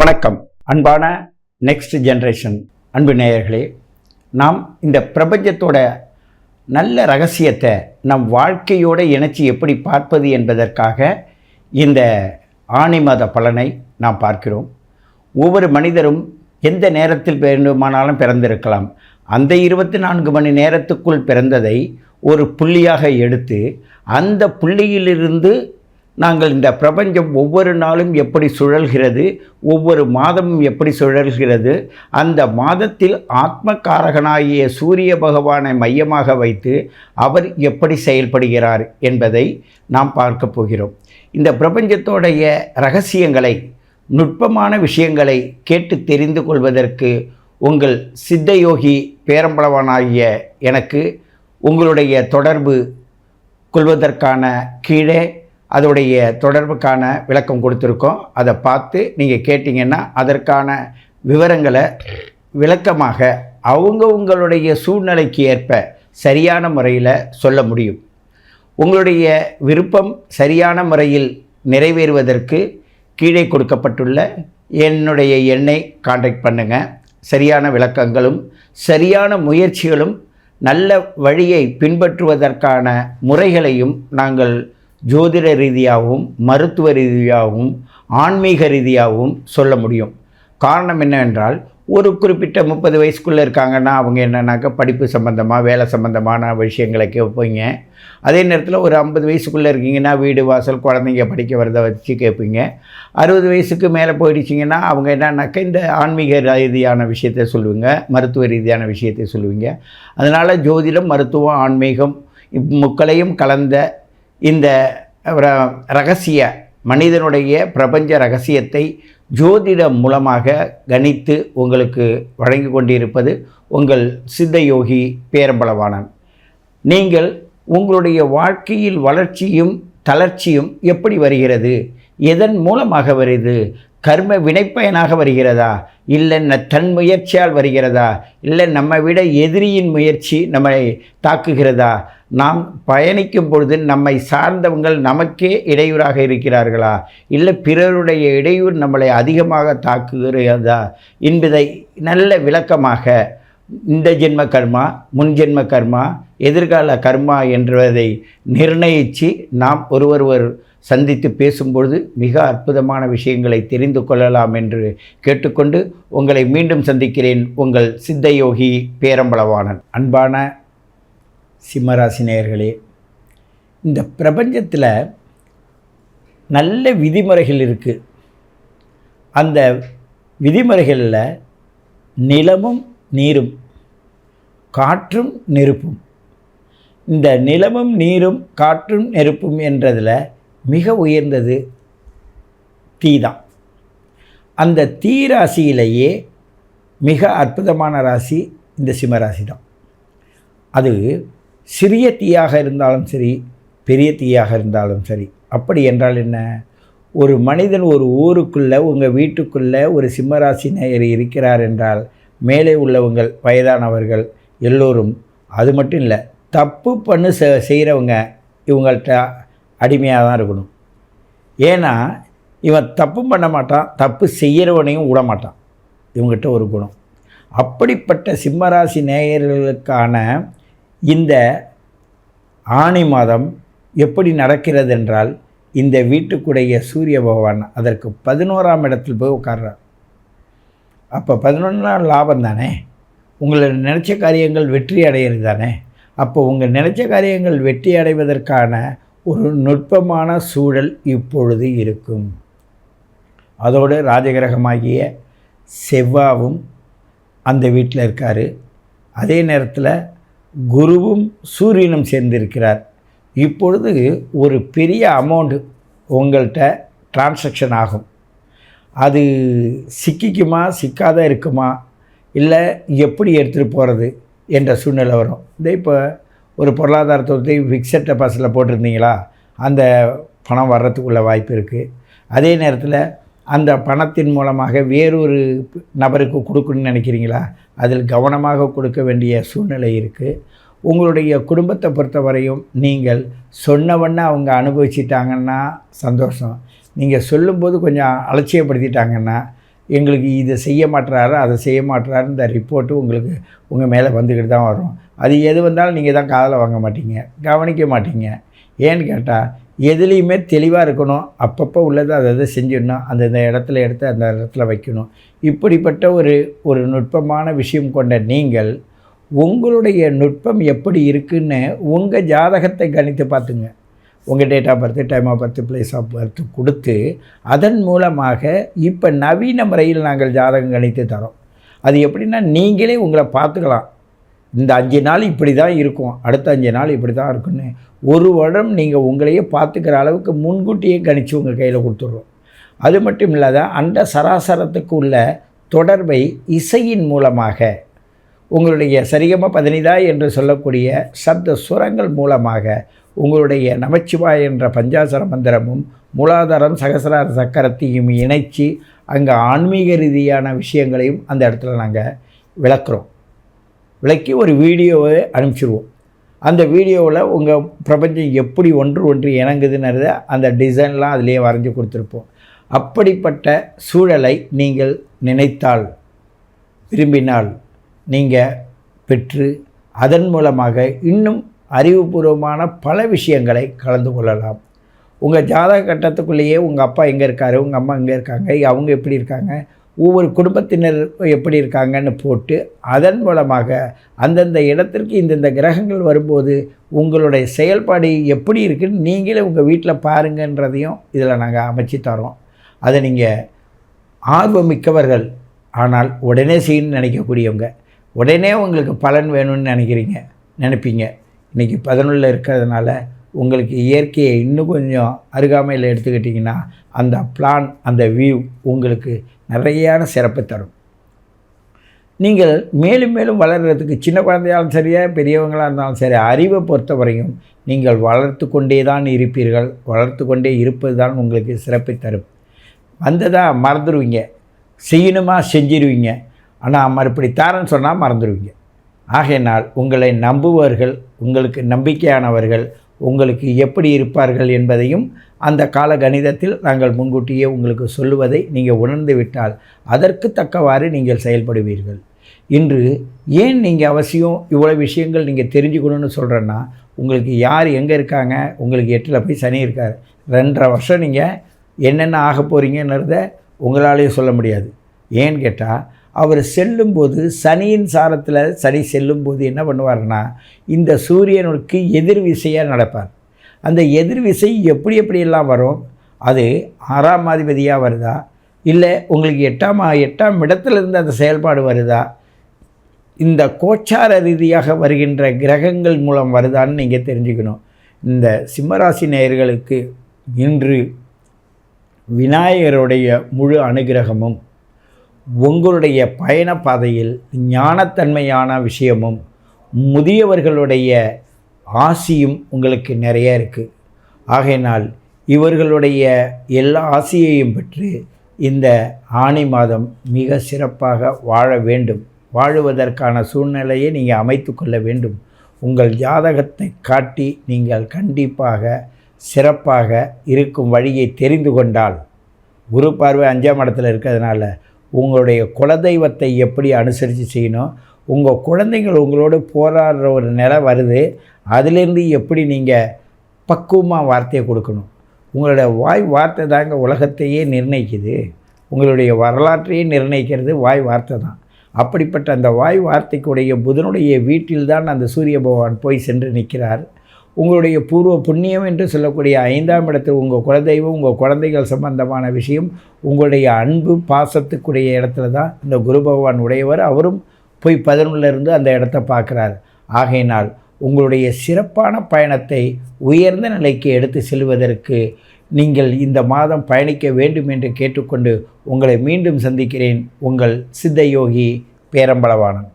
வணக்கம். அன்பான next generation அன்பு நேயர்களே நாம் இந்த பிரபஞ்சத்தோட நல்ல ரகசியத்தை நம் வாழ்க்கையோடு இணைச்சி எப்படி பார்ப்பது என்பதற்காக இந்த ஆணி மாத பலனை நாம் பார்க்கிறோம். ஒவ்வொரு மனிதரும் எந்த நேரத்தில் வேண்டுமானாலும் பிறந்திருக்கலாம். அந்த இருபத்தி நான்கு மணி நேரத்துக்குள் பிறந்ததை ஒரு புள்ளியாக எடுத்து அந்த புள்ளியிலிருந்து நாங்கள் இந்த பிரபஞ்சம் ஒவ்வொரு நாளும் எப்படி சுழல்கிறது ஒவ்வொரு மாதமும் எப்படி சுழல்கிறது அந்த மாதத்தில் ஆத்மகாரகனாகிய சூரிய பகவானை மையமாக வைத்து அவர் எப்படி செயல்படுகிறார் என்பதை நாம் பார்க்க போகிறோம். இந்த பிரபஞ்சத்தோடைய ரகசியங்களை நுட்பமான விஷயங்களை கேட்டு தெரிந்து கொள்வதற்கு உங்கள் சித்தயோகி பேரம்பளவானாகிய எனக்கு உங்களுடைய தொடர்பு கொள்வதற்கான கீழே அதோடைய தொடர்புக்கான விளக்கம் கொடுத்துருக்கோம். அதை பார்த்து நீங்கள் கேட்டிங்கன்னா அதற்கான விவரங்களை விளக்கமாக அவங்க உங்களுடைய சூழ்நிலைக்கு ஏற்ப சரியான முறையில் சொல்ல முடியும். உங்களுடைய விருப்பம் சரியான முறையில் நிறைவேறுவதற்கு கீழே கொடுக்கப்பட்டுள்ள என்னுடைய எண்ணை காண்டாக்ட் பண்ணுங்கள் சரியான விளக்கங்களும் சரியான முயற்சிகளும் நல்ல வழியை பின்பற்றுவதற்கான முறைகளையும் நாங்கள் ஜோதிட ரீதியாகவும் மருத்துவ ரீதியாகவும் ஆன்மீக ரீதியாகவும் சொல்ல முடியும். காரணம் என்னவென்றால் ஒரு குறிப்பிட்ட முப்பது வயசுக்குள்ளே இருக்காங்கன்னா அவங்க என்னன்னாக்கா படிப்பு சம்மந்தமாக வேலை சம்மந்தமான விஷயங்களை கேட்பீங்க. அதே நேரத்தில் ஒரு ஐம்பது வயசுக்குள்ளே இருக்கீங்கன்னா வீடு வாசல் குழந்தைங்க படிக்க வரதை வச்சு கேட்பீங்க. அறுபது வயசுக்கு மேலே போயிடுச்சிங்கன்னா அவங்க என்னன்னாக்கா இந்த ஆன்மீக ரீதியான விஷயத்தை சொல்லுவீங்க மருத்துவ ரீதியான விஷயத்தை சொல்லுவீங்க. அதனால் ஜோதிடம் மருத்துவம் ஆன்மீகம் முக்களையும் கலந்த இந்த ர- ரகசிய மனிதனுடைய பிரபஞ்ச ரகசியத்தை ஜோதிடம் மூலமாக கணித்து உங்களுக்கு வழங்கி கொண்டிருப்பது உங்கள் சித்தயோகி பேரம்பளவானன் நீங்கள் உங்களுடைய வாழ்க்கையில் வளர்ச்சியும் தளர்ச்சியும் எப்படி வருகிறது? எதன் மூலமாக வருது? கர்ம வினைப்பயனாக வருகிறதா? இல்லை ந- தன் முயற்சியால் வருகிறதா? இல்லை நம்மை விட எதிரியின் முயற்சி நம்மை தாக்குகிறதா? நாம் பயணிக்கும் பொழுது நம்மை சார்ந்தவங்கள் நமக்கே இடையூறாக இருக்கிறார்களா? இல்லை பிறருடைய இடையூறு நம்மளை அதிகமாக தாக்குகிறதா? என்பதை நல்ல விளக்கமாக இந்த ஜென்ம கர்மா முன் ஜென்ம கர்மா எதிர்கால கர்மா என்பதை நிர்ணயித்து நாம் ஒருவர் சந்தித்து பேசும்பொழுது மிக அற்புதமான விஷயங்களை தெரிந்து கொள்ளலாம் என்று கேட்டுக்கொண்டு உங்களை மீண்டும் சந்திக்கிறேன் உங்கள் சித்தயோகி பேரம்பளவாணன் அன்பான சிம்மராசி நேயர்களே இந்த பிரபஞ்சத்தில் நல்ல விதிமுறைகள் இருக்குது அந்த விதிமுறைகளில் நிலமும் நீரும் காற்றும் நெருப்பும். இந்த நிலமும் நீரும் காற்றும் நெருப்பும் என்றதில் மிக உயர்ந்தது தீ தான். அந்த தீ ராசியிலேயே மிக அற்புதமான ராசி இந்த சிம்மராசி தான். அது சிறிய தீயாக இருந்தாலும் சரி பெரிய தீயாக இருந்தாலும் சரி அப்படி என்றால் என்ன? ஒரு மனிதன் ஒரு ஊருக்குள்ளே உங்கள் வீட்டுக்குள்ளே ஒரு சிம்மராசி நேயர் இருக்கிறார் என்றால் மேலே உள்ளவங்கள் வயதானவர்கள் எல்லோரும் அது மட்டும் இல்லை தப்பு பண்ணு செ செய்கிறவங்க இவங்கள்ட்ட அடிமையாக தான் இருக்கணும். ஏன்னா இவன் தப்பு பண்ண மாட்டான் தப்பு செய்கிறவனையும் விட மாட்டான். இவங்ககிட்ட ஒரு குணம். அப்படிப்பட்ட சிம்மராசி நேயர்களுக்கான இந்த ஆணி மாதம் எப்படி நடக்கிறது என்றால் இந்த வீட்டுக்குடைய சூரிய பகவான் அதற்கு பதினோராம் இடத்தில் போய் உட்கார்றார். அப்போ பதினொன்றாம் லாபம் தானே? உங்களை நினச்ச காரியங்கள் வெற்றி அடையிறது தானே? அப்போ உங்கள் நினச்ச காரியங்கள் வெற்றி அடைவதற்கான ஒரு நுட்பமான சூழல் இப்பொழுது இருக்கும். அதோடு ராஜகிரகமாகிய செவ்வாவும் அந்த வீட்டில் இருக்கார். அதே நேரத்தில் குருவும் சூரியனும் சேர்ந்திருக்கிறார். இப்பொழுது ஒரு பெரிய அமௌண்ட்டு உங்கள்கிட்ட டிரான்சாக்ஷன் ஆகும். அது சிக்கிக்குமா சிக்காத இருக்குமா? இல்லை எப்படி எடுத்துகிட்டு போகிறது என்ற சூழ்நிலை வரும். இந்த இப்போ ஒரு பொருளாதாரத்தை ஃபிக்ஸட் டெபாசிட்டில் போட்டிருந்தீங்களா? அந்த பணம் வர்றதுக்குள்ள வாய்ப்பு இருக்குது அதே நேரத்தில் அந்த பணத்தின் மூலமாக வேறொரு நபருக்கு கொடுக்கணும்னு நினைக்கிறீங்களா? அதில் கவனமாக கொடுக்க வேண்டிய சூழ்நிலை இருக்குது உங்களுடைய குடும்பத்தை பொறுத்தவரையும் நீங்கள் சொன்னவண்ண அவங்க அனுபவிச்சிட்டாங்கன்னா சந்தோஷம். நீங்கள் சொல்லும்போது கொஞ்சம் அலட்சியப்படுத்திட்டாங்கன்னா எங்களுக்கு இதை செய்ய மாட்டுறாரு அதை செய்ய மாட்டுறாரு இந்த ரிப்போர்ட்டு உங்களுக்கு உங்கள் மேலே வந்துக்கிட்டு தான் வரும். அது எது வந்தாலும் நீங்கள் தான் காதில் வாங்க மாட்டீங்க கவனிக்க மாட்டீங்க. ஏன்னு கேட்டால் எதுலேயுமே தெளிவாக இருக்கணும். அப்பப்போ உள்ளதை அதை அதை செஞ்சிடணும். அந்தந்த இடத்துல எடுத்து அந்த இடத்துல வைக்கணும். இப்படிப்பட்ட ஒரு ஒரு நுட்பமான விஷயம் கொண்ட நீங்கள் உங்களுடைய நுட்பம் எப்படி இருக்குன்னு உங்கள் ஜாதகத்தை கணித்து பார்த்துங்க. உங்கள் date of birth time of birth place of birth கொடுத்து அதன் மூலமாக இப்போ நவீன முறையில் நாங்கள் ஜாதகம் கணித்து தரோம். அது எப்படின்னா நீங்களே உங்களை பார்த்துக்கலாம். இந்த அஞ்சு நாள் இப்படி தான் இருக்கும். அடுத்த அஞ்சு நாள் இப்படி தான் இருக்குன்னு ஒரு வருடம் நீங்கள் உங்களையே பார்த்துக்கிற அளவுக்கு முன்கூட்டியே கணித்து உங்கள் கையில் கொடுத்துட்றோம். அது மட்டும் இல்லாத அண்ட சராசரத்துக்கு உள்ள தொடர்பை இசையின் மூலமாக உங்களுடைய சரிகம பதினிதா என்று சொல்லக்கூடிய சப்த சுரங்கள் மூலமாக உங்களுடைய நமச்சிவாய் என்ற பஞ்சாசர மந்திரமும் மூலாதாரம் சகசரார சக்கரத்தையும் இணைச்சி அங்கே ஆன்மீக ரீதியான விஷயங்களையும் அந்த இடத்துல நாங்கள் விளக்குறோம். விளக்கி ஒரு வீடியோவை அனுப்பிச்சிடுவோம் அந்த வீடியோவில் உங்கள் பிரபஞ்சம் எப்படி ஒன்று ஒன்று இணங்குதுன்னு அந்த டிசைன்லாம் அதிலே வரைஞ்சி கொடுத்துருப்போம். அப்படிப்பட்ட சூழலை நீங்கள் நினைத்தால் விரும்பினால் நீங்கள் பெற்று அதன் மூலமாக இன்னும் அறிவுபூர்வமான பல விஷயங்களை கலந்து கொள்ளலாம். உங்கள் ஜாதக கட்டத்துக்குள்ளேயே உங்கள் அப்பா எங்கே இருக்கார் உங்கள் அம்மா எங்கே இருக்காங்க அவங்க எப்படி இருக்காங்க ஒவ்வொரு குடும்பத்தினர் எப்படி இருக்காங்கன்னு போட்டு அதன் மூலமாக அந்தந்த இடத்திற்கு இந்தந்த கிரகங்கள் வரும்போது உங்களுடைய செயல்பாடு எப்படி இருக்குன்னு நீங்களே உங்கள் வீட்டில் பாருங்கன்றதையும் இதில் நாங்கள் அமைச்சு தரோம் அதை நீங்கள் ஆர்வமிக்கவர்கள் ஆனால் உடனே செய்யணும்னு நினைக்கக்கூடியவங்க உடனே உங்களுக்கு பலன் வேணும்னு நினைக்கிறீங்க நினைப்பீங்க. இன்றைக்கி பதினொன்றில் இருக்கிறதுனால உங்களுக்கு இயற்கையை இன்னும் கொஞ்சம் அருகாமையில் எடுத்துக்கிட்டிங்கன்னா அந்த பிளான் அந்த வியூ உங்களுக்கு நிறையான சிறப்பு தரும். நீங்கள் மேலும் மேலும் வளர்கிறதுக்கு சின்ன குழந்தையாலும் சரியா பெரியவங்களாக இருந்தாலும் சரி அறிவை பொறுத்தவரையும் நீங்கள் வளர்த்து கொண்டே தான் இருப்பீர்கள். வளர்த்து கொண்டே இருப்பது தான் உங்களுக்கு சிறப்பை தரும். வந்ததாக மறந்துடுவீங்க செய்யணுமா செஞ்சிருவீங்க. ஆனால் மறுபடி தாரன்னு சொன்னால் மறந்துடுவீங்க ஆகையினால் உங்களை நம்புவர்கள் உங்களுக்கு நம்பிக்கையானவர்கள் உங்களுக்கு எப்படி இருப்பார்கள் என்பதையும் அந்த கால கணிதத்தில் நாங்கள் முன்கூட்டியே உங்களுக்கு சொல்லுவதை நீங்கள் உணர்ந்துவிட்டால் அதற்கு தக்கவாறு நீங்கள் செயல்படுவீர்கள். இன்று ஏன் நீங்கள் அவசியம் இவ்வளோ விஷயங்கள் நீங்கள் தெரிஞ்சுக்கணும்னு சொல்கிறேன்னா உங்களுக்கு யார் எங்கே இருக்காங்க? உங்களுக்கு எட்டில் போய் சனி இருக்கார். ரெண்டரை வருஷம் நீங்கள் என்னென்ன ஆக போகிறீங்கன்றத உங்களாலேயும் சொல்ல முடியாது. ஏன்னு கேட்டால் அவர் செல்லும்போது சனியின் சாரத்தில் சனி செல்லும்போது என்ன பண்ணுவார்னா இந்த சூரியனுக்கு எதிர் விசையாக நடப்பார். அந்த எதிர் விசை எப்படி எப்படியெல்லாம் வரும்? அது ஆறாம் அதிபதியாக வருதா? இல்லை உங்களுக்கு எட்டாம் எட்டாம் இடத்துலேருந்து அந்த செயல்பாடு வருதா? இந்த கோச்சார ரீதியாக வருகின்ற கிரகங்கள் மூலம் வருதான்னு நீங்கள் தெரிஞ்சுக்கணும். இந்த சிம்மராசி நேயர்களுக்கு இன்று விநாயகருடைய முழு அனுகிரகமும் உங்களுடைய பயண பாதையில் ஞானத்தன்மையான விஷயமும் முதியவர்களுடைய ஆசியும் உங்களுக்கு நிறைய இருக்குது ஆகையினால் இவர்களுடைய எல்லா ஆசியையும் பெற்று இந்த ஆணி மாதம் மிக சிறப்பாக வாழ வேண்டும். வாழுவதற்கான சூழ்நிலையை நீங்கள் அமைத்து கொள்ள வேண்டும். உங்கள் ஜாதகத்தை காட்டி நீங்கள் கண்டிப்பாக சிறப்பாக இருக்கும் வழியை தெரிந்து கொண்டால் குரு பார்வை அஞ்சாம் இடத்துல இருக்கிறதுனால உங்களுடைய குலதெய்வத்தை எப்படி அனுசரித்து செய்யணும்? உங்கள் குழந்தைங்கள் உங்களோட போராடுற ஒரு நிலை வருது. அதுலேருந்து எப்படி நீங்கள் பக்குவமாக வார்த்தையை கொடுக்கணும்? உங்களோட வாய் வார்த்தை தாங்க உலகத்தையே நிர்ணயிக்குது. உங்களுடைய வரலாற்றையே நிர்ணயிக்கிறது வாய் வார்த்தை தான். அப்படிப்பட்ட அந்த வாய் வார்த்தைக்குடைய புதனுடைய வீட்டில் தான் அந்த சூரிய பகவான் போய் சென்று நிற்கிறார். உங்களுடைய பூர்வ புண்ணியம் என்று சொல்லக்கூடிய ஐந்தாம் இடத்தில் உங்கள் குலதெய்வம் உங்கள் குழந்தைகள் சம்பந்தமான விஷயம் உங்களுடைய அன்பு பாசத்துக்குரிய இடத்துல தான் இந்த குரு பகவான் உடையவர். அவரும் போய் பதினொன்றிலிருந்து அந்த இடத்த பார்க்குறார். ஆகையினால் உங்களுடைய சிறப்பான பயணத்தை உயர்ந்த நிலைக்கு எடுத்து செல்வதற்கு நீங்கள் இந்த மாதம் பயணிக்க வேண்டும் என்று கேட்டுக்கொண்டு உங்களை மீண்டும் சந்திக்கிறேன். உங்கள் சித்தயோகி பேரம்பலவானன் பேரம்பளவானன்